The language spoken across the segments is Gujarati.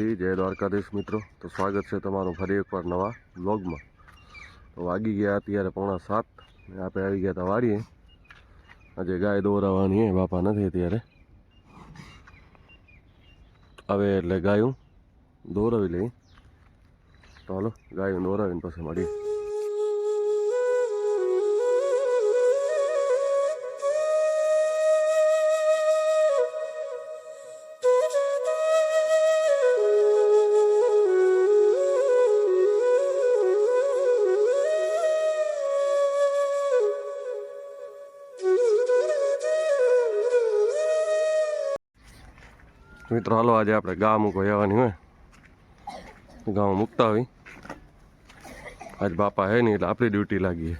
માતાજી જય દ્વારકાધીશ મિત્રો. તો સ્વાગત છે તમારું ફરી એકવાર નવા બ્લોગમાં તો વાગી ગયા અત્યારે પોણા સાત આપણે આવી ગયા હતા વાડીએ. આજે ગાય દોરાવાની એ બાપા નથી અત્યારે. હવે એટલે ગાયું દોરાવી લઈ તો હાલો, ગાયું દોરાવીને પછી મળીએ. મિત્રો, હાલો આજે આપણે ગા મૂકો જવાની હોય. ગામ મૂકતા હોય આજ બાપા હે નહીં એટલે આપણી ડ્યુટી લાગી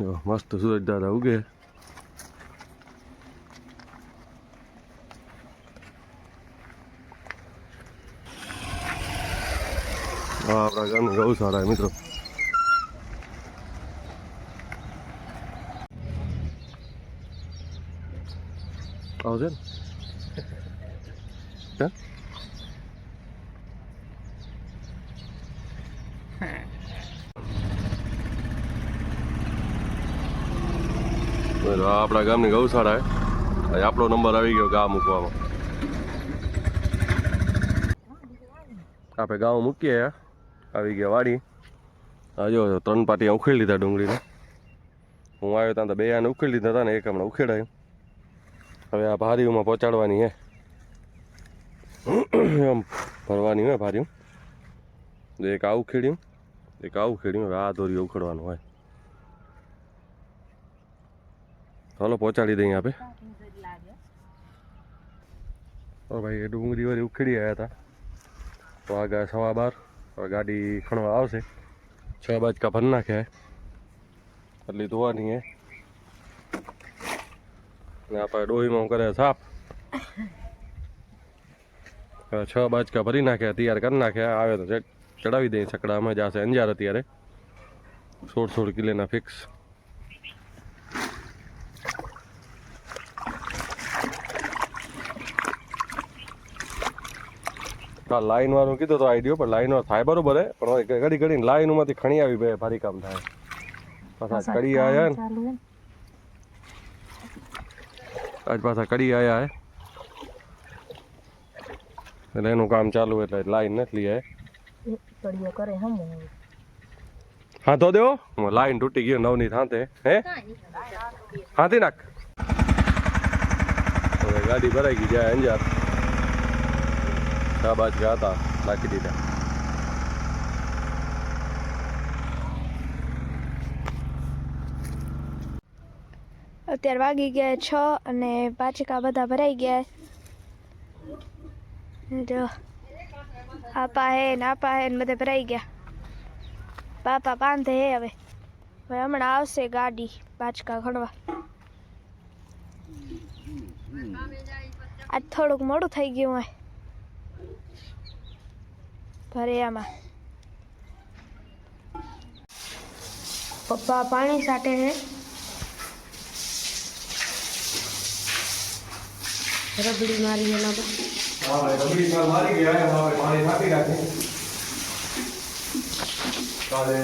જો, મસ્ત સૂરજ દાદા ઉગે આપણા ગામની સારા મિત્રો. આવશે ને. હે બરાબર, આપણા ગામની ગૌશાળા છે આપણો નંબર આવી ગયો ગા મૂકવામાં. આપણે ગામ મૂકીએ આવી ગયા વાડી. આ જો ત્રણ પાટી ઉખેડી લીધા ડુંગળીને. હું આવ્યો ત્યાં તો બે આને ઉખેડી લીધા હતા ને એક હમણાં ઉખેડાયું. હવે આ ભારીઓમાં પહોંચાડવાની હે. આમ ભરવાની હોય ભારીયું. એક આવું ખેડ્યું, એક આવું ખેડ્યું, હવે આ દોરી ઉખડવાનું હોય. ચાલો પહોંચાડી દઈએ આપે. તો ભાઈ, એ ડુંગળી વાળી ઉખેડી આવ્યા હતા. તો આગળ સવા બાર ગાડી ખણવા આવશે. છ બાજકા ભરી નાખ્યા એટલી ધોવાની હે. ને આપણે ડોહીમાં કરે સાફ છ બાજકા ભરી નાખ્યા તૈયાર કરી નાખ્યા. આવે તો ચડ- ચડાવી દઈએ છકડામાં જશે અંજાર અત્યારે. સોળ સોળ કિલોના ફિક્સ હા લાઈન વાળું કીધું તો આઈડિયો પણ લાઈન થાય બરોબર હે. પણ ઘડી ઘડી લાઈનમાંથી ખણી આવી ભાઈ ભારી કામ થાય. પાછા કડી આયા આજ પાછા કડી આયા હે. એટલે એનું કામ ચાલુ એટલે લાઈન નથી લઈ આવે કરે હમ હા. તો દેવો લાઈન તૂટી ગયો નવની થાંતે હે? હાથી નાખ. હવે ગાડી ભરાઈ ગઈ જાય અંજાર. શાબાજ ગયા હતા નાખી દીધા. અત્યારે વાગી ગયા છ અને પાંચકા બધા ભરાઈ ગયા. જો આપા હે ને આપા હે ને બધા ભરાઈ ગયા. પાપા બાંધે હે હવે. હવે હમણાં આવશે ગાડી પાચકા ખણવા આજ થોડુંક મોડું થઈ ગયું હોય. ભરેયામાં પપ્પા પાણી સાટે છે રબડી મારી એના પર. મારી ગયા પાણી નાખી રાખે કાલે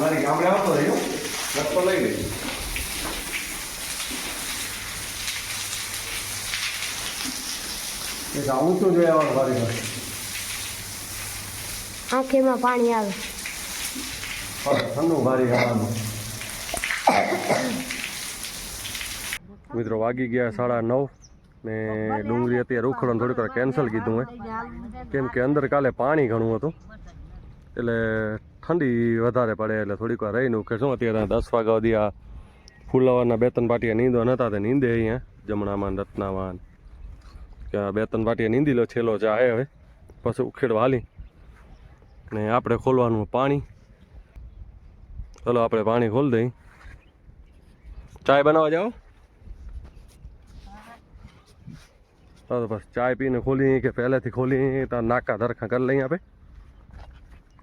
મારી ગામડે આવતો રહ્યો. લટકો લઈ ગઈ. એક ઊંચું જોઈ આવવાનું મારી પાસે. આંખેમાં પાણી આવે. ઠંડુ ભારી મિત્રો વાગી ગયા સાડા નવ. ને ડુંગળી અત્યારે ઉખડો થોડીક વાર કેન્સલ કીધું હે. કેમ કે અંદર કાલે પાણી ઘણું હતું. એટલે ઠંડી વધારે પડે એટલે થોડીક વાર રહીને ઉખે. શું અત્યારે દસ વાગ્યા સુધી આ ફૂલાવાના બે ત્રણ પાટિયા નીંદો નહોતા તે નીંદે અહીંયા જમણામાં રત્નામાં ત્યાં કે આ બે ત્રણ પાટિયા નીંદી લો છેલ્લો ચા હે. હવે પછી ઉખેડવા હાલી. ને આપણે ખોલવાનું પાણી. ચલો આપણે પાણી ખોલી દઈ. ચાય બનાવવા જાઓ? તો બસ ચાય પીને ખોલી કે પહેલેથી ખોલી ત્યાં નાકા ધરખા કરી લઈએ આપણે.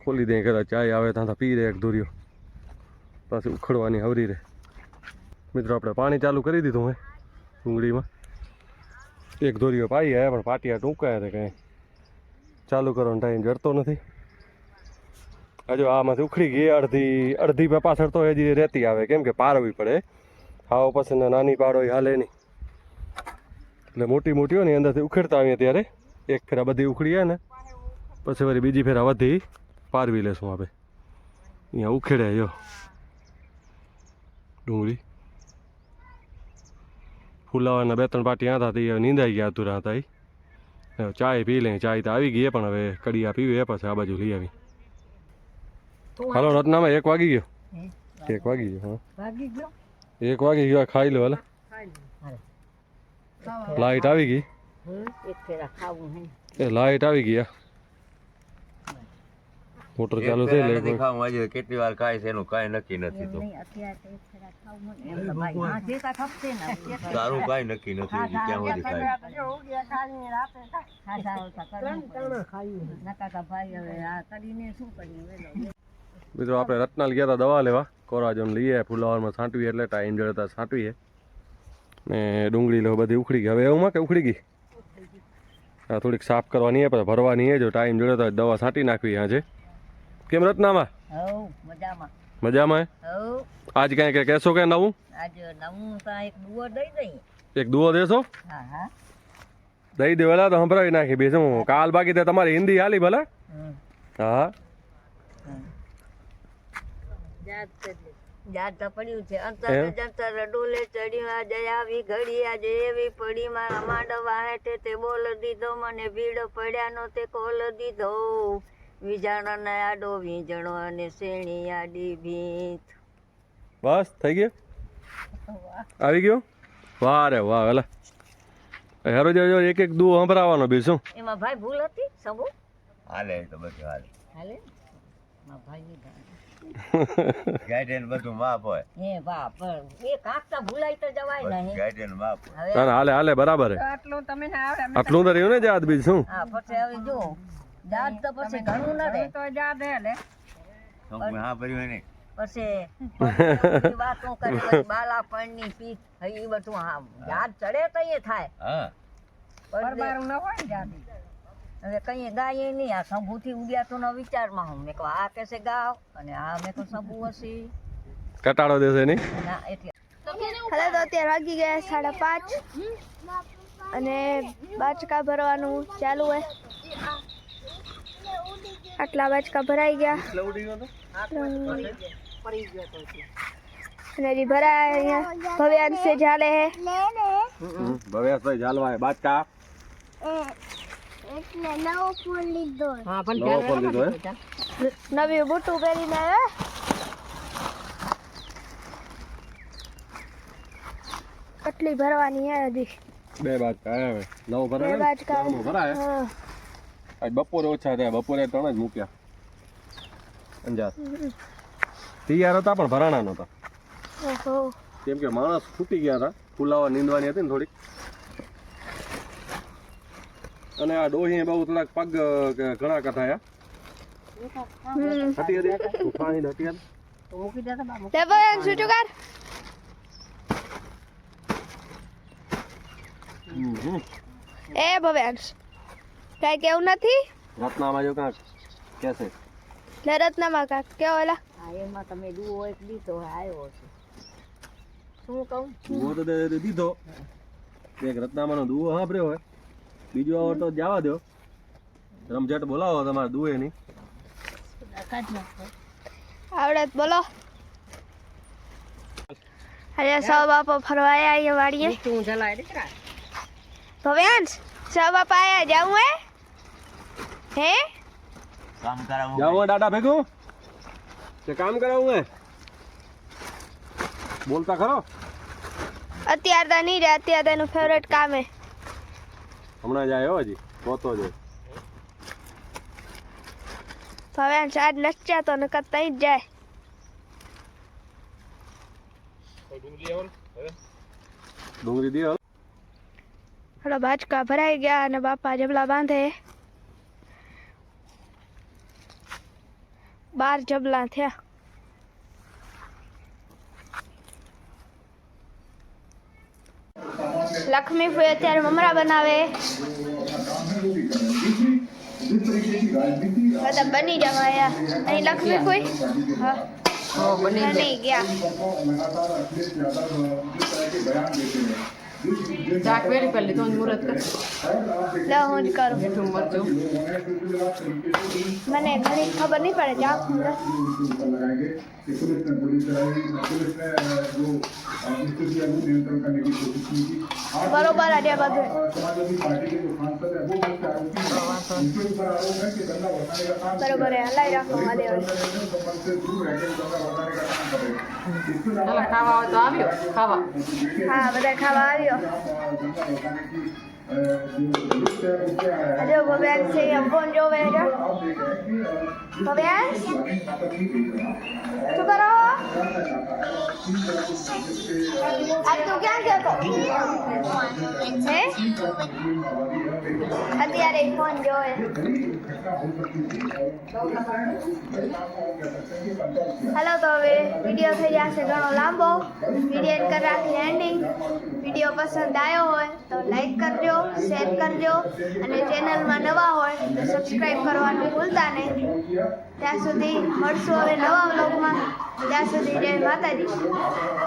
ખોલી દઈએ કદાચ ચાય આવે ત્યાં તો પી રહે એક દોરીઓ પછી ઉખડવાની હવરી રહે મિત્રો, આપણે પાણી ચાલુ કરી દીધું હે, ડુંગળીમાં. એક દોરીઓ પાઈ આવ્યા પણ પાટિયા ટૂંકાયા છે કંઈ. ચાલુ કરવાનો ટાઈમ જડતો નથી. હજુ આમાંથી ઉખડી ગઈ, અડધી અડધી પાછળ તો હજી રહેતી આવે, કેમ કે પારવી પડે. આવો પછી નાની પાડો હાલે નહીં. એટલે મોટી મોટી હોય ને અંદરથી ઉખેડતા આવીએ ત્યારે. એક ફેરા બધી ઉખડી જાય ને પછી વળી બીજી ફેરા વધી પારવી લેશું આપણે અહીંયા ઉખેડે જો ડુંગળી. ફુલાવાના બે ત્રણ પાટી હતા તે નીંદાઈ ગયા તુરા હતા એ ચાય પી લઈ ચાય તો આવી ગઈ પણ હવે કડિયા પીવી એ પછી આ બાજુ લઈ આવી. હાલો રત્નામાં એક વાગી ગયો. એક વાગી ગયો હા. એક વાગી ગયો ખાઈ લો હાલે. લાઈટ આવી ગઈ. એક ફેરા ખાવું હે. એ લાઈટ આવી ગઈ. મોટર ચાલુ થઈ લે દેખાવ આજે કેટલી વાર કાય છે એનું કાંઈ નક્કી નથી તો. સારું કાંઈ નક્કી નથી ક્યાં સુધી ખાય. મિત્રો આપણે રત્નાલ ગયા હતા દવા લેવા. કોરાજન લઈએ ફુલાવરમાં છાંટવીએ એટલે ટાઈમ જડતા છાંટવીએ. ને ડુંગળી લો બધી ઉખડી ગઈ. હવે એવું કે ઉખડી ગઈ. હા થોડીક સાફ કરવાની હે પછી ભરવાની હે જો ટાઈમ જોડે તો દવા છાંટી નાખવી આજે. કેમ રત્નામાં? મજામાં. મજામાં આજ કાંઈ કે કહેશો કે નવું? આજે નવું એક દઈ દુઓ દેશો? હા હા. દઈ દેવાલા તો સંભળાવી નાખી બીજું કાલ બાકી તો તમારી હિન્દી હાલી ભલે. હા યાદ તો પડ્યું છે. અંતર જંતર ડોલે ચડ્યા. આજે આવી ઘડી આજે એવી પડી. મારા માંડવા હેઠે તે બોલ દીધો. મને ભીડ પડ્યાનો તે કોલ દીધો. વીજાણો આડો વીજણો અને શેણી આડી ભીત. બસ થઈ ગયું? આવી ગયો? વાહ રે વાહ હલા હેરો જો એક એક દુઓ સંભળાવવાનો બી શું? એમાં ભાઈ ભૂલ હતી? સબુ હાલે તો બધું હાલે. હાલે? ભાઈ ગાડી. ગાઈડેન બધું માપ હોય. એ બાપ એ કાંકતા ભૂલાઈ તો જવાય નહીં. ગાઈડન માપ હોય. ના ના, હાલે હાલે બરાબર હે. આટલું તો રહ્યું ને જાત બીજ શું? હા પછી હવે જો જાત તો પછી ઘણું ન રહે. શંખ હા ભર્યું હોય ને. પછી બધી વાતો કરી પછી બાલાપણની પીઠ હવે બધું હા જાત ચડે તો એ થાય. હા. પણ હવે કઈ ગાય નહીં. આ શંભુથી ઉડ્યા તો ન વિચારમાં હું. મેં કહું આ કેસે ગાવ. અને આ મેં કહું શંભુ હશે. કટાડો દેશે નહીં? ના એટલે. હવે તો અત્યારે વાગી ગયા સાડા પાંચ. અને બાચકા ભરવાનું ચાલુ હોય. આટલા બાચકા ભરાઈ ગયા. અને હજી ભરાય અહીંયા. ભવ્યાંશે ચાલે હે. હા નવો ફોન લીધો હે નવી બુટું પહેરીને આવ્યા? કેટલી ભરવાની હે હજી. બે બાદકા આવ્યા હવે. નવો ભરાય બે બાચકા નવો ભરાય? આજ બપોરે ઓછા થયા બપોરે ત્રણ જ મૂક્યા. અંજાર. તૈયાર હતા પણ ભરાણા નહોતા. ઓહો. કેમ કે માણસ ફૂટી ગયા હતા ફૂલાવા નીંદવાની હતી ને થોડીક. અને આ ડોહી બહુ થોડાક પગ ઘણા કથાયા હટી હતી ઉઠાણી હતી મૂકી છૂટું કર. એ ભવ્યાંશ કાંઈ કેવું નથી? રત્નામાં જો કાંક કેસે લે રત્નમાં કાક કેવો એલા હા એમાં તમે દુઓ એક દીધો આવ્યો છે. શું કહું? દુવો તો દે- દે દીધો. એક રત્નામાંનો દુવો સાંભળ્યો હોય. બીજો આવો તો જવા દો રમઝટ બોલાવો તમારે દુએ ની આવડે બોલો. અરે સૌ બાપો ફરવા આયા વાડીએ. તું જલાય દીકરા ભવ્યાંશ સૌ બાપા આયા જાવું હે? હે? કામ કરાવું જાઉં દાદા ભેગું? તે કામ કરાવું હે? બોલતા ખરો? અત્યારે તો નહીં રે અત્યારે તેનું ફેવરેટ કામ હે. હમણાં જ આવ્યો હજી? પોતો જ હવે આજ નચ્યા તો નકર તઈ જ જાય. ડુંગળી દે હલો બાજકા ભરાઈ ગયા અને બાપા જબલા બાંધે. બાર જબલા થયા. લક્ષ્મી ફૂઈ અત્યારે મમરા બનાવે. બધા બની જવા યાર અહીં લક્ષ્મી ફૂઈ હા. બની ગયા. જાક વેરી પહેલી તો મુહૂર્ત. કર લે હું જ કરું. મીઠું મરચું. મને ઘણી ખબર નહીં પડે ચાક બરોબર અડે બધું. બરોબર હલાઈ રાખો હાલે હવે ખાવા તો આવ્યો ખાવા. હા બધા ખાવા આવ્યો 你好朋友等一下 भड़काने की अ, जो लिस्ट है वो क्या है હજો ભવ્યાન છે એ ફોન જોવે છે आप देख रहे हैं कि अ, ભવ્યાન इस्लामिक ताकत की गई है શું કરો આજ તું ક્યાં ગયો તો હે અત્યારે ફોન જોવે હાલો તો હવે વિડીયો થઈ જશે ઘણો લાંબો વિડીયો કરી રાખી એન્ડિંગ વિડીયો પસંદ આવ્યો હોય તો લાઈક કરજો શેર કરજો. અને ચેનલમાં નવા હોય તો સબસ્ક્રાઈબ કરવાનું ભૂલતા નહીં. ત્યાં સુધી મળશું હવે નવા વ્લોગમાં ત્યાં સુધી જય માતાજી.